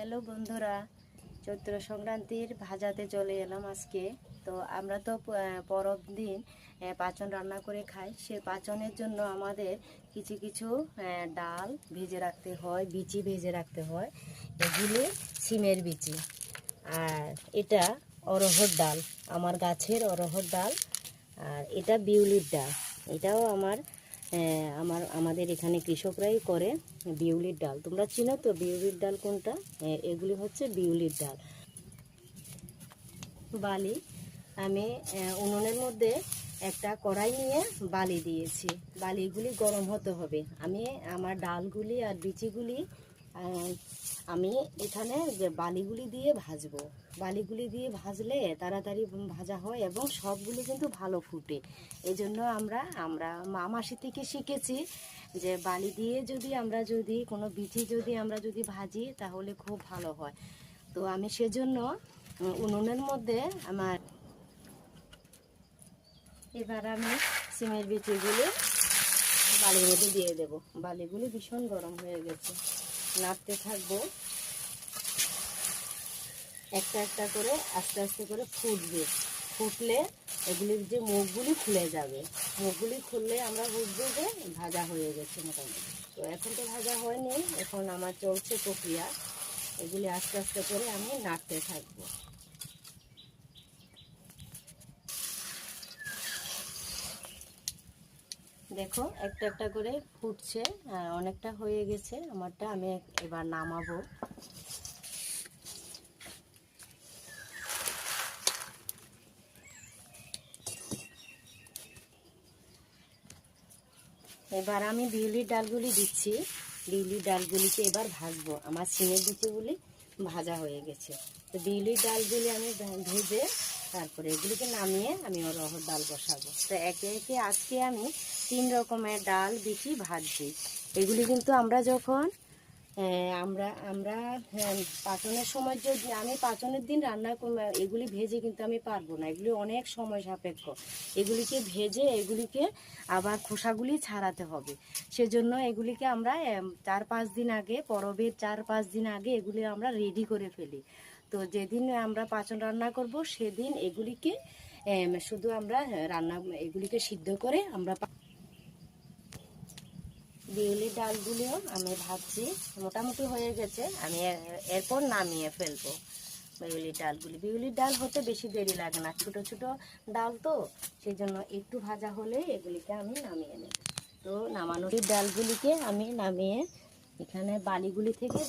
Hello বন্ধুরা, চৈত্র সংক্রান্তির ভাজাতে চলে এলাম আজকে। তো আমরা তো পরব দিন পাচন রান্না করে খাই। সে পাচনের জন্য আমাদের কিছু কিছু ডাল ভেজে রাখতে হয়, বিচি ভেজে রাখতে হয়। এগুলি সিমের বিচি। আর এটা অরহর ডাল, আমার গাছের অরহর ডাল। আর এটা বিউলির ডাল। এটাও আমার আমার, আমাদের এখানে কৃষকরাই করে বিউলির ডাল। তোমরা চিনো তো বিউলির ডাল কোনটা? এগুলি হচ্ছে বিউলির ডাল। বালি, আমি উনুনের মধ্যে একটা কড়াই নিয়ে বালি দিয়েছি। বালিগুলি গরম হতে হবে। আমি, আমার ডালগুলি আর বিচিগুলি আমি এখানে বালিগুলি দিয়ে ভাজবো। বালিগুলি দিয়ে ভাজলে তাড়াতাড়ি ভাজা হয় এবং সবগুলি কিন্তু ভালো ফুটে। এই জন্য আমরা আমরা মা মাসি থেকে শিখেছি যে বালি দিয়ে যদি আমরা যদি, কোনো বিচি যদি আমরা যদি ভাজি তাহলে খুব ভালো হয়। তো আমি সেজন্য উনুনের মধ্যে আমার এবার আমি সিমের বিচিগুলি বালির মধ্যে দিয়ে দেব। বালিগুলি ভীষণ গরম হয়ে গেছে। নাড়তে থাকব। একটা একটা করে আস্তে আস্তে করে ফুটবে। ফুটলে এগুলির যে মুখগুলি খুলে যাবে। মুখগুলি খুললে আমরা বুঝব যে ভাজা হয়ে গেছে মোটামুটি। তো এখন তো ভাজা হয়নি, এখন আমার চলছে প্রক্রিয়া। এগুলি আস্তে আস্তে করে আমি নাড়তে থাকব। দেখো, একটা একটা করে ফুটছে অনেকটা হয়ে গেছে। আমারটা আমি এবার নামাবো। এবার আমি বিউলির ডালগুলি দিচ্ছি। বিউলির ডালগুলিকে এবার ভাজবো। আমার সিমের দুটোগুলি ভাজা হয়ে গেছে। তো বিউলির ডালগুলি আমি ভেজে তারপরে এগুলিকে নামিয়ে আমি অরহর ডাল বসাবো। তো একে একে আজকে আমি তিন রকমের ডাল বিচি ভাজছি। এগুলি কিন্তু আমরা যখন আমরা আমরা হ্যাঁ, পাচনের সময় যদি আমি পাচনের দিন রান্না এগুলি ভেজে কিন্তু আমি পারব না। এগুলি অনেক সময় সাপেক্ষ। এগুলিকে ভেজে এগুলিকে আবার খোসাগুলি ছাড়াতে হবে। সেজন্য এগুলিকে আমরা চার পাঁচ দিন আগে পরবের চার পাঁচ দিন আগে এগুলি আমরা রেডি করে ফেলি। তো যেদিন আমরা পাচন রান্না করব সেদিন এগুলিকে শুধু আমরা রান্না এগুলিকে সিদ্ধ করে আমরা বিউলির ডালগুলিও আমি ভাবছি মোটামুটি হয়ে গেছে। আমি এরপর নামিয়ে ফেলব বিউলির ডালগুলি। বিউলির ডাল হতে বেশি দেরি লাগে না। ছোট ছোট ডাল তো সেই জন্য একটু ভাজা হলে এগুলিকে আমি নামিয়ে নেব। তো নামানোর ডালগুলিকে আমি নামিয়ে এখানে বালিগুলি থেকে